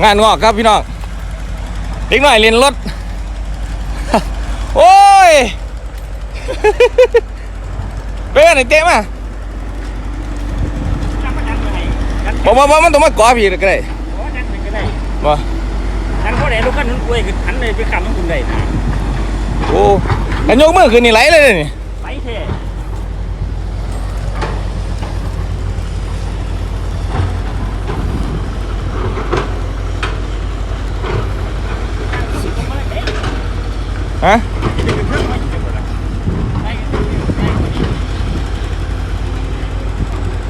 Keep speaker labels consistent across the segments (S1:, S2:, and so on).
S1: งานงอกครับพี่น้องเด็กหน่อยเรียนรถ โอ้ยเป้ไหนเจ๊มา
S2: จังมันดังเลยดัง
S1: บอกว่ามันต้องมาก่อพี่ก็ได้
S2: โอ้ดังก็ได้
S1: บ่
S2: ดังเพราะไหนลูกกันนุ่นกล้วยคือหันเลยไปคำมันคุณได้นะ
S1: โอ้กันยกมือขึ้นนี่ไหลเลยนี่
S2: ไปเท่
S1: ฮะ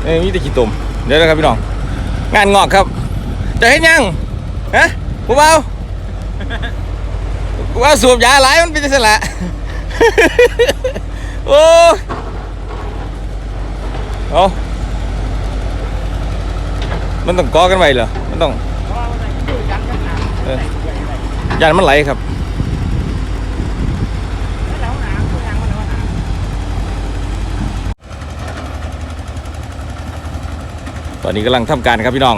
S1: เอ้ยมีแต่ขี้ตุ่มเดี๋ยวนะครับพี่น้อง งานงอกครับ จะเห็นยังฮะผู้เบาผู้เบาสูบยาหลายมันเป็นจังซั่นละโอ้ยเอามันต้องกอกันไว้เหรอมันต้องยานมันไหลครับ ตอนนี้กำลังทำการครับพี่น้อง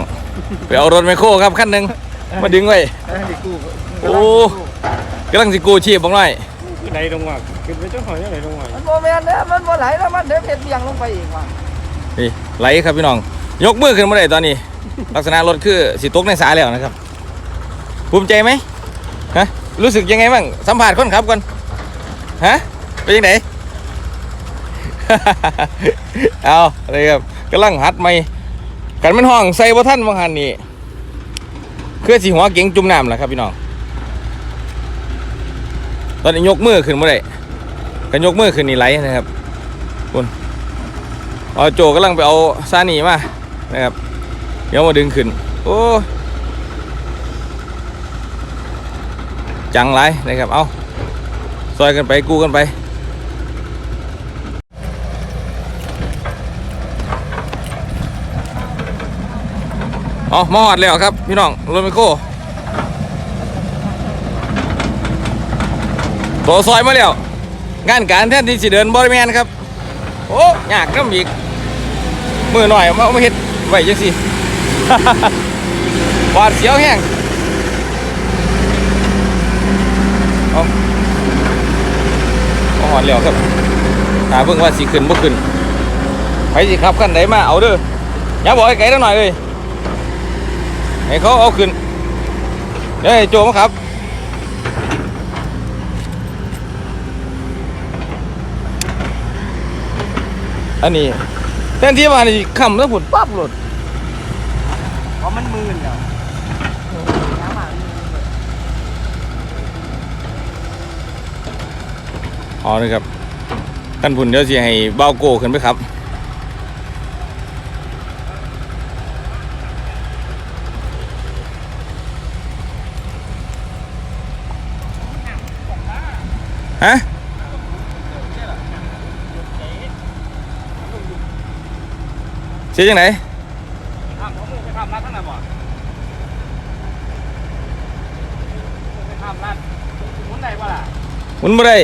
S1: ไปเอารถไมคโครครับขั้นหนึ่งมาดึงไว้โอ้กำลังสิกูชีพบ้างหน่อย
S2: ไหนลงว่าคือไปเจ้าของไหนลงว่า
S3: มันโมเมนเนี่ยมันโมไหลแล้วมันเดินเห็ดเบี่ยงลงไปอีกว่ะ
S1: นี่ไหลครับพี่น้อง ยกมือขึ้นมาได้ตอนนี้ ลักษณะรถคือสิตกในสายแล้วนะครับภูมิใจไหมฮะรู้สึกยังไงบ้างสัมผัสคนขับก่อนฮะเป็นยังไงเอาอะไรครับกำลังหัดไม่ กันมันห้องใส่บ่ท่านบางหันนี่คือสีหัวเก๋งจุ่มน้ำแหละครับพี่น้อง ตอนนี้ยกมือขึ้นมาได้กันยกมือขึ้นนี่ไหลนะครับคุณเอาโจกำลังไปเอาซานีมานะครับเดี๋ยวมาดึงขึ้น โอ้จังไรนะครับ เอาซอยกันไปกู้กันไป เอามาหอดแล้วครับ พี่น้องรถไมคโครตัวซอยมาแล้วงานการแทนที่สิเดินบริแมนครับ โอ้ยากน้ำอีมือหน่อยมามาเฮ็ดไว้จังสิหวาดเสียวแห้งเอาหอนเหลียวครับหาเบิ่งว่าสิขึ้นบ่ขึ้นไปสิขับกันไหนมาเอาเด้ออย่าบอกให้ไกลแล้วหน่อยเลย ให้เขาเอาขึ้นเดี๋ยวให้โจมาครับ อันนี้แทนที่ว่านี่คำแล้วผุดปั๊บหลุด
S2: เพราะมันมืนแล้ว
S3: น้ำหมา
S1: อ๋อนี่ครับท่านผุนเดี๋ยวสิให้เบาโก้ขึ้นไปครับ ฮะเสียจังไหน
S2: ข้ามเขาไปข้ามรัดทั้งนั้นบ่ไปข้ามรัดมุนไหนบ่ล่ะ
S1: หมุนบ่ได้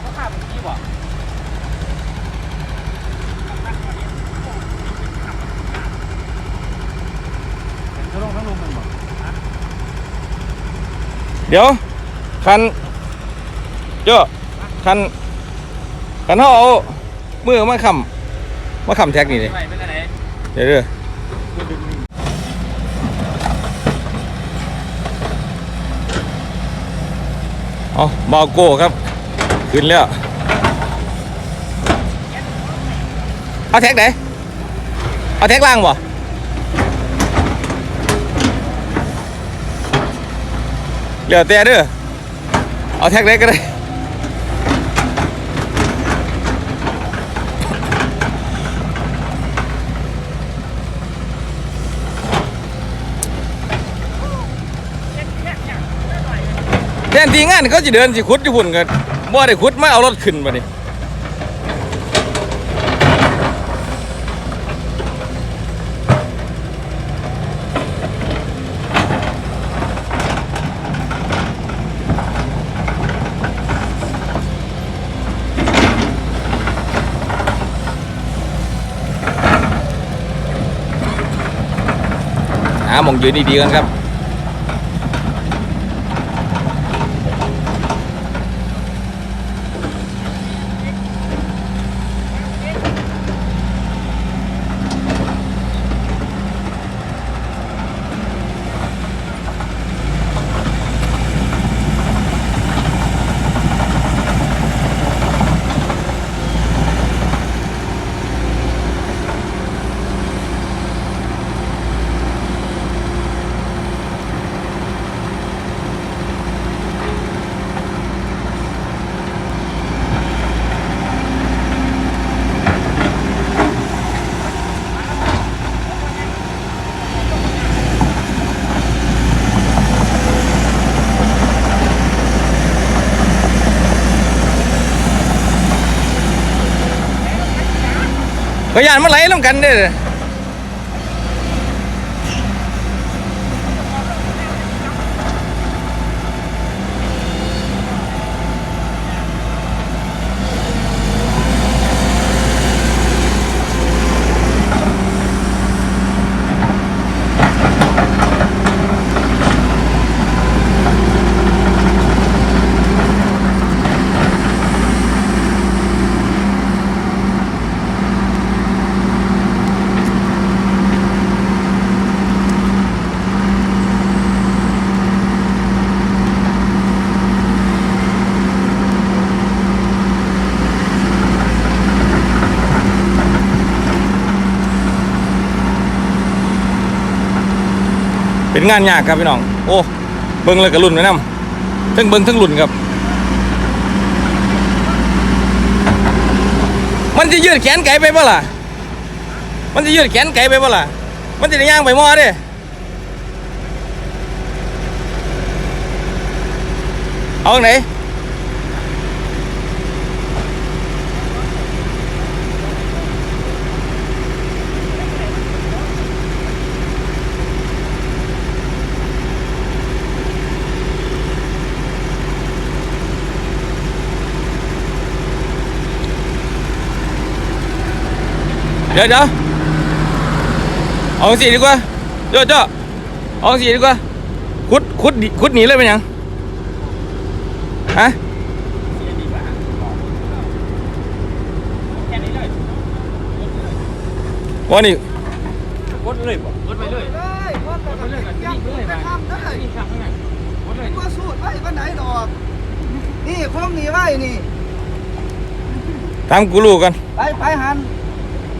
S2: เขาข้ามเมื่อกี้บ่ทั้งลงทั้งลงมันบ่
S1: เดี๋ยวคัน เจ้าคันคันเขาเอามือมาคำมาคำแท็กนี่เลย
S2: ไปเป็นไหน
S1: เดี๋ยวเด้อเอาบาโก้ครับ ขึ้นแล้วเอาแท็กไหนเอาแท็กล่างบ่เหลือแต่เด้อเอาแท็กไหนก็ได้ แทนที่งานเขาจะเดินสิขุดอยู่พุ่นกันบ่ได้ขุดมาเอารถขึ้นมาดิหามองยืนดีๆกันครับ ก็ยานมันไหลลงกันเด้อ เป็นงานยากครับพี่น้อง โอ้ เบิ้งเลยกับรุ่นไว้นํทั้งเบิ้งทั้งรุ่นครับ มันจะยืดแขนไก่ไปบ่ล่ะมันจะยืดแขนไก่ไปบ่ล่ะมันจะย่างไปมอเด้เอาไหน เดี๋ยวเดี๋ยวเอาสิดีกว่าเจ้าเจ้าเอาสิดีกว่าคุดคุดดิคุดหนีเลยเป็นหยังฮะ
S2: แค่นี้เลย
S1: ว่านี่
S2: กดเลยบ่กดไปเลย
S3: เลยคน
S2: กดไปเลยกับนี่เลย
S3: ไป
S2: มา
S3: ทำได้
S2: นี่ทำได้กดเลย
S3: ก็สูดไว้วันไหนดอก นี่คงนี่ไว้นี่
S1: ตามกูรู้กัน
S3: ไปไปหัน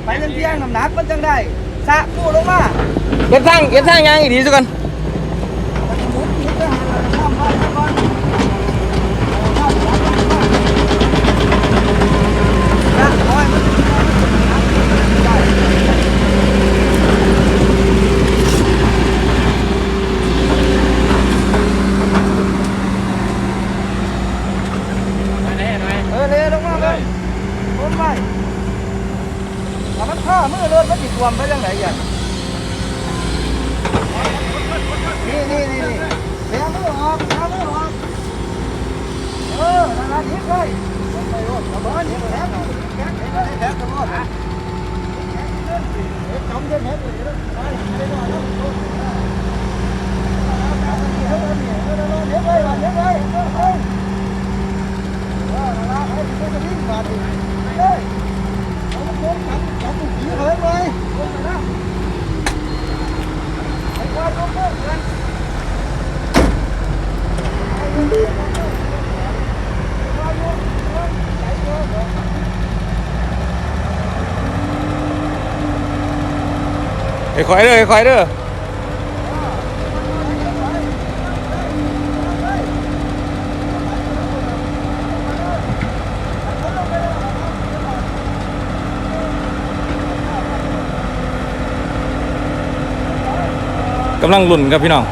S3: ไปเที่ยงน้ำหนักมันจังได้สะกูลงมา
S1: เก็บสร้างเก็บสร้างยางอีกทีสักกัน
S3: หมุนหมุนไปหันข้ามไปก่อนนะร้อยมันได้
S2: ไปไหนไป
S3: เออเลยลงมาเลยลงไปถ้ามันข้ามือเลือดมันติดค วามไปยังไงอย่างนี่นี่นี่นี่แผลมือออกแผลมือออกเออนั่นนั่นทิ้เลยลงไปรถระเบิดทิ้งแผลมือแผลแผลแผลกระโดดนะจำได้แผลเลยนะไปไปก่อนนะเดี๋ยวเลยเดี๋ยวเลยเดี๋ยวเลยเดี๋ยวเลยเออนั่นล่ะให้มันก็จะวิ่งมาดิเลยเอามันโค้งจับจับมันผีเหินเลยลงไปนะไอ้ควายลงเลิกกันไอ้ควายลงเลิกกันไอ้ควาย
S1: ไอ้คอยเด้อไอ้คอยเด้อา กำลังลุ่นครับพี่น้อง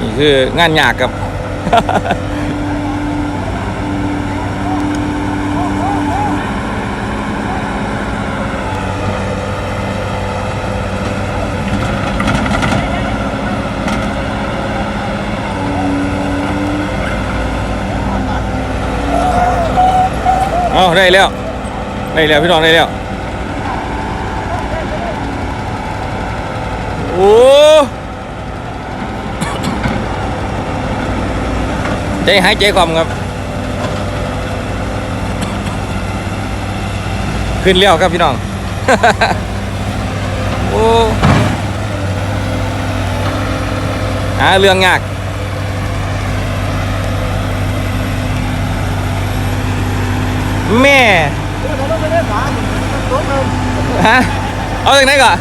S1: นี่คืองานยากครับ เอาได้แล้ว ได้แล้วพี่น้องได้แล้ว โอ้ใจหายใจความครับ ขึ้นเลี้ยวครับพี่น้อง โอ้หาเรื่องยาก แม่
S3: เดี๋ยวเราไปเล่นหมามันโต๊ะเลย
S1: ฮะเอาจากไหนก่อน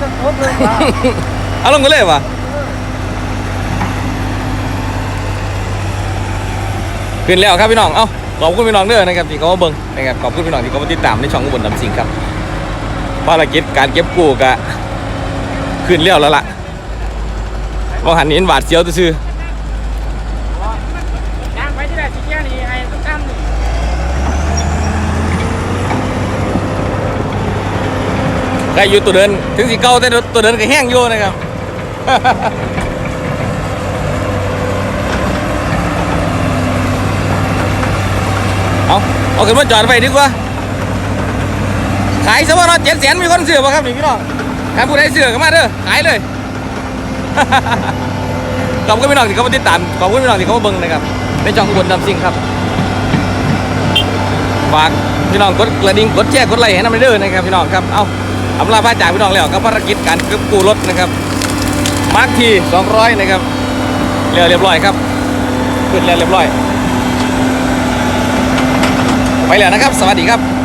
S3: มันโต๊ะเลยหมา
S1: เอาลงกันเลยวะขึ้นแล้วครับพี่น้อง เอ้า ขอบคุณพี่น้องเด้อนะครับที่เขามาเบิ่งนะครับ ขอบคุณพี่น้องที่เขามาติดตามในช่องอุบลดำสิงครับภารกิจการเก็บกู้กะขึ้นแล้วแล้วล่ะว่าหันเห็นหวาดเสียวซื่อ ๆได้อยู่ตัวเดิน ถึงสีเก่าแต่ตัวเดินก็แห้งอยู่นะครับ เอาเอาขึ้นมาจอดไปดีกว่า ขายซะว่าเนาะเจ็ดแสนมีคนซื้อป่ะครับนี่พี่น้องใครผู้ใดซื้อก็มาเด้อ ขายเลย ขอบคุณพี่น้องที่เขามาติดตาม ขอบคุณพี่น้องที่เขามาเบิ่งนะครับในช่องอุบลดำซิงครับ ฝากพี่น้องกดกระดิ่งกดแชร์กดไลค์ให้น้ำเด้อนะครับพี่น้องครับ เอา อำลาพาจากพี่น้องแล้วกับภารกิจการกึบกู้รถนะครับมาร์คที200 นะครับเรียบเรียบร้อยครับ ขึ้นแล้วเรียบร้อย ไปแล้วนะครับ สวัสดีครับ